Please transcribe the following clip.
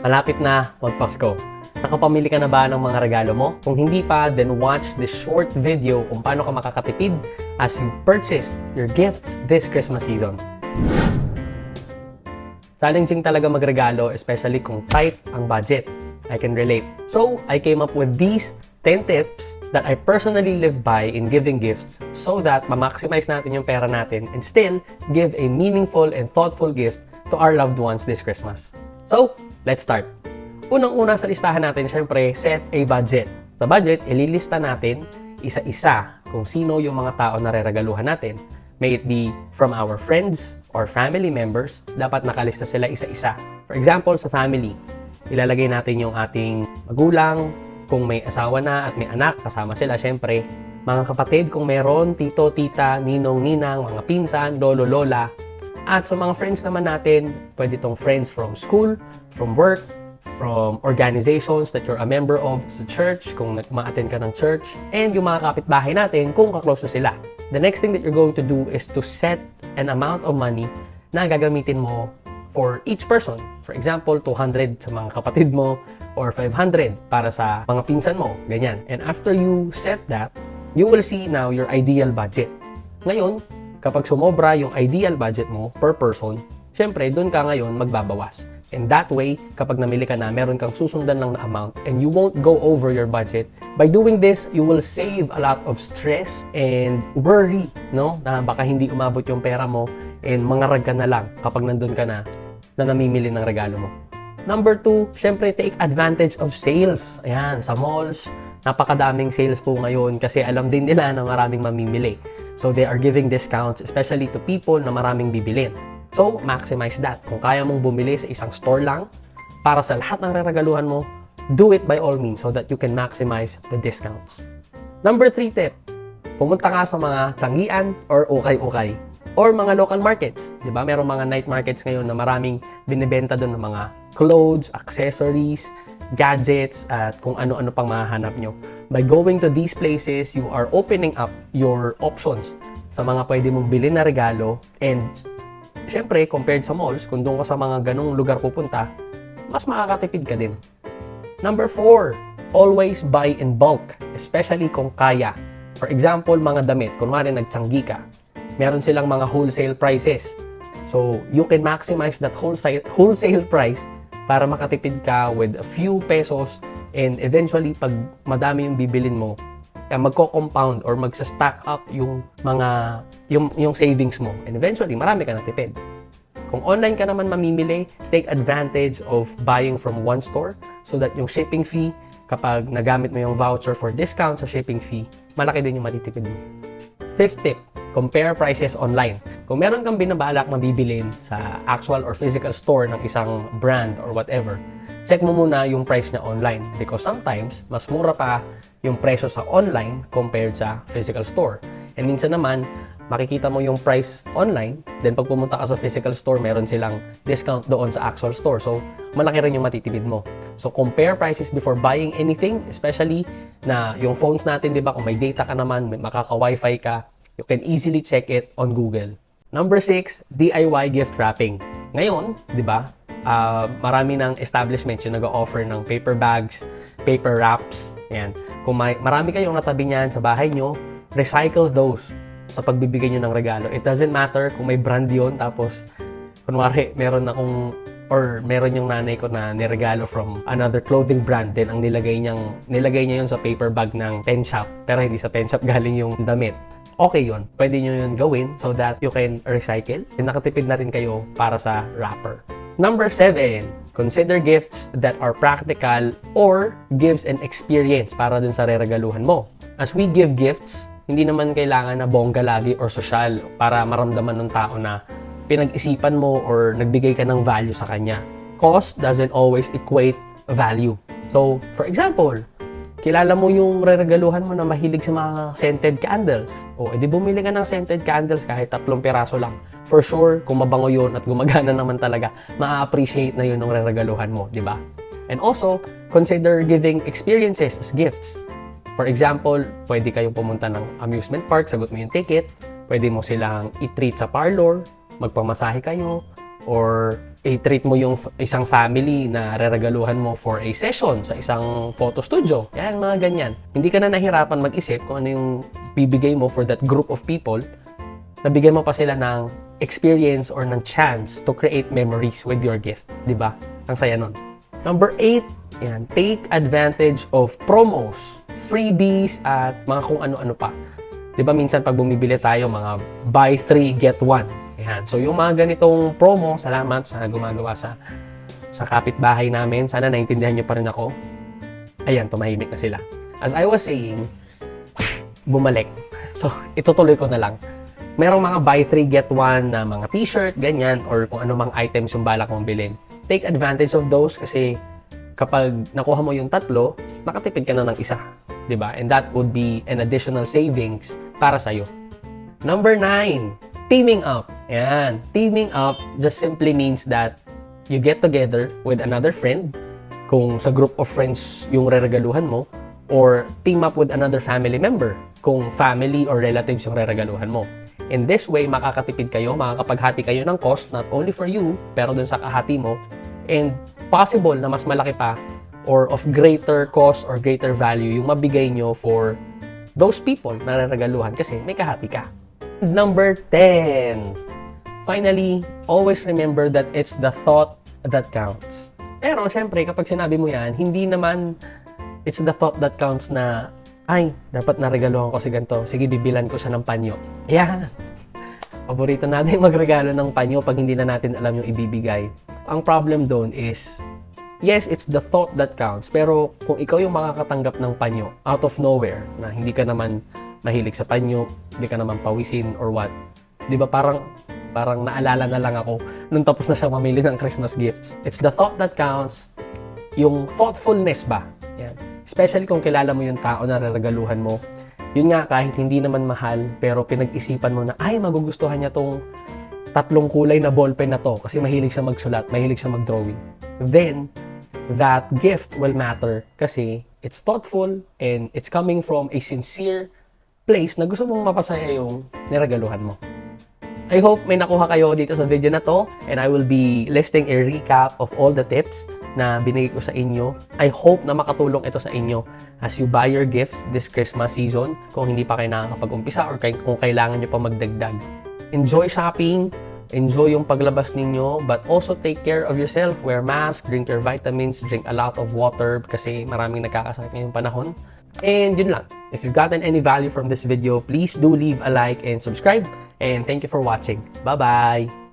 Malapit na magpasko. Nakapamili ka na ba ng mga regalo mo? Kung hindi pa, then watch this short video kung paano ka makakatipid as you purchase your gifts this Christmas season. Challenging talaga magregalo, especially kung tight ang budget. I can relate. So, I came up with these 10 tips that I personally live by in giving gifts so that ma-maximize natin yung pera natin and still give a meaningful and thoughtful gift to our loved ones this Christmas. So, let's start. Unang-una sa listahan natin, syempre, set a budget. Sa budget, ililista natin isa-isa kung sino yung mga tao na reregaluhan natin. May it be from our friends or family members, dapat nakalista sila isa-isa. For example, sa family, ilalagay natin yung ating magulang, kung may asawa na at may anak, kasama sila syempre. Mga kapatid, kung meron, tito, tita, ninong, ninang, mga pinsan, lolo, lola. At sa mga friends naman natin, pwede itong friends from school, from work, from organizations that you're a member of sa church, kung ma-attend ka ng church, and yung mga kapitbahay natin kung kaklose sila. The next thing that you're going to do is to set an amount of money na gagamitin mo for each person. For example, 200 sa mga kapatid mo or 500 para sa mga pinsan mo, ganyan. And after you set that, you will see now your ideal budget. Ngayon, kapag sumobra yung ideal budget mo per person, syempre, doon ka ngayon magbabawas. And that way, kapag namili ka na, meron kang susundan lang na amount and you won't go over your budget. By doing this, you will save a lot of stress and worry, no? Na baka hindi umabot yung pera mo and mangarag ka na lang kapag nandun ka na na namimili ng regalo mo. Number two, syempre, take advantage of sales. Ayan, sa malls, napakadaming sales po ngayon kasi alam din nila na maraming mamimili. So, they are giving discounts, especially to people na maraming bibilin. So, maximize that. Kung kaya mong bumili sa isang store lang, para sa lahat ng reregaluhan mo, do it by all means so that you can maximize the discounts. Number three tip, pumunta ka sa mga tsangian or ukay-ukay or mga local markets. Di ba? Merong mga night markets ngayon na maraming binibenta doon ng mga clothes, accessories, gadgets, at kung ano-ano pang mahahanap nyo. By going to these places, you are opening up your options sa mga pwede mong bilhin na regalo and Siyempre, compared sa malls, kung doon ka sa mga ganong lugar pupunta, mas makakatipid ka din. Number 4, always buy in bulk, especially kung kaya. For example, mga damit, kunwari nagtsanggi ka, meron silang mga wholesale prices. So, you can maximize that wholesale, wholesale price para makatipid ka with a few pesos and eventually, pag madami yung bibilin mo, eh, magko-compound or magsa-stack up yung mga yung yung savings mo and eventually marami ka natipid. Kung online ka naman mamimili, take advantage of buying from one store so that yung shipping fee kapag nagamit mo yung voucher for discount sa shipping fee, malaki din yung matitipid mo. Fifth tip, compare prices online. Kung meron kang binabalak na bibilin sa actual or physical store ng isang brand or whatever, check mo muna yung price niya online because sometimes mas mura pa yung presyo sa online compared sa physical store. And minsan naman, makikita mo yung price online, then pag pumunta ka sa physical store, meron silang discount doon sa actual store. So, malaki rin yung matitipid mo. So, compare prices before buying anything, especially na yung phones natin, di ba, kung may data ka naman, makaka-wifi ka, you can easily check it on Google. Number 6, DIY gift wrapping. Ngayon, di ba, uh, marami ng establishments yung nag-offer ng paper bags, paper wraps, yan. Kung may, marami kayong natabi niyan sa bahay nyo, recycle those sa pagbibigay nyo ng regalo. It doesn't matter kung may brand yon tapos kunwari meron akong or meron yung nanay ko na niregalo from another clothing brand din ang nilagay niyang nilagay niya yun sa paper bag ng pen shop pero hindi sa pen shop galing yung damit okay yun. Pwede nyo yun gawin so that you can recycle. And nakatipid na rin kayo para sa wrapper. Number 7, consider gifts that are practical or gives an experience para dun sa reregaluhan mo. As we give gifts, hindi naman kailangan na bongga lagi or social para maramdaman ng tao na pinag-isipan mo or nagbigay ka ng value sa kanya. Cost doesn't always equate value. So, for example, kilala mo yung reregaluhan mo na mahilig sa mga scented candles. O, edi bumili ka ng scented candles kahit tatlong piraso lang. For sure, kung mabango yun at gumagana naman talaga, ma-appreciate na yun ng reregaluhan mo, di ba? And also, consider giving experiences as gifts. For example, pwede kayong pumunta ng amusement park, sagot mo yung ticket. Pwede mo silang i-treat sa parlor, magpamasahe kayo, or i-treat mo yung isang family na reregaluhan mo for a session sa isang photo studio. Yan, mga ganyan. Hindi ka na nahirapan mag-isip kung ano yung bibigay mo for that group of people. Nabigyan mo pa sila ng experience or ng chance to create memories with your gift. Ba? Ang saya nun. Number 8, yan, take advantage of promos, freebies, at mga kung ano-ano pa. Ba minsan pag bumibili tayo, mga buy 3, get 1. Yan. So yung mga ganitong promo, salamat sa gumagawa sa sa kapitbahay namin. Sana naintindihan niyo pa rin ako. Ayan, tumahimik na sila. As I was saying, bumalik. So, itutuloy ko na lang. Merong mga buy 3, get 1 na mga t-shirt, ganyan, or kung ano mang items yung balak mong bilhin. Take advantage of those kasi kapag nakuha mo yung tatlo, makatipid ka na ng isa. ba? And that would be an additional savings para sa'yo. Number 9, teaming up. Yan. Teaming up just simply means that you get together with another friend, kung sa group of friends yung reregaluhan mo, or team up with another family member, kung family or relatives yung reregaluhan mo. In this way, makakatipid kayo, makakapaghati kayo ng cost not only for you, pero dun sa kahati mo, and possible na mas malaki pa or of greater cost or greater value yung mabigay nyo for those people na reregaluhan kasi may kahati ka. Number 10. Finally, always remember that it's the thought that counts. Pero syempre, kapag sinabi mo yan, hindi naman it's the thought that counts na ay, dapat naregaluhan ko si ganito. Sige, bibilan ko siya ng panyo. Yeah. Paborito natin magregalo ng panyo pag hindi na natin alam yung ibibigay. Ang problem doon is, yes, it's the thought that counts. Pero kung ikaw yung makakatanggap ng panyo out of nowhere, na hindi ka naman mahilig sa panyo, hindi ka naman pawisin or what, di ba parang parang naalala na lang ako nung tapos na siya mamili ng Christmas gifts. It's the thought that counts. Yung thoughtfulness ba? Yan. Especially kung kilala mo yung tao na reregaluhan mo. Yun nga, kahit hindi naman mahal, pero pinag-isipan mo na, ay, magugustuhan niya tong tatlong kulay na ballpen na to kasi mahilig siya magsulat, mahilig siya mag-drawing. Then, that gift will matter kasi it's thoughtful and it's coming from a sincere place na gusto mong mapasaya yung niregaluhan mo. I hope may nakuha kayo dito sa video na to and I will be listing a recap of all the tips na binigay ko sa inyo. I hope na makatulong ito sa inyo as you buy your gifts this Christmas season kung hindi pa kayo nakakapag-umpisa or kung kailangan nyo pa magdagdag. Enjoy shopping, enjoy yung paglabas ninyo, but also take care of yourself. Wear mask, drink your vitamins, drink a lot of water kasi maraming nagkakasakit ngayong panahon. And yun lang. If you've gotten any value from this video, please do leave a like and subscribe. And thank you for watching. Bye-bye!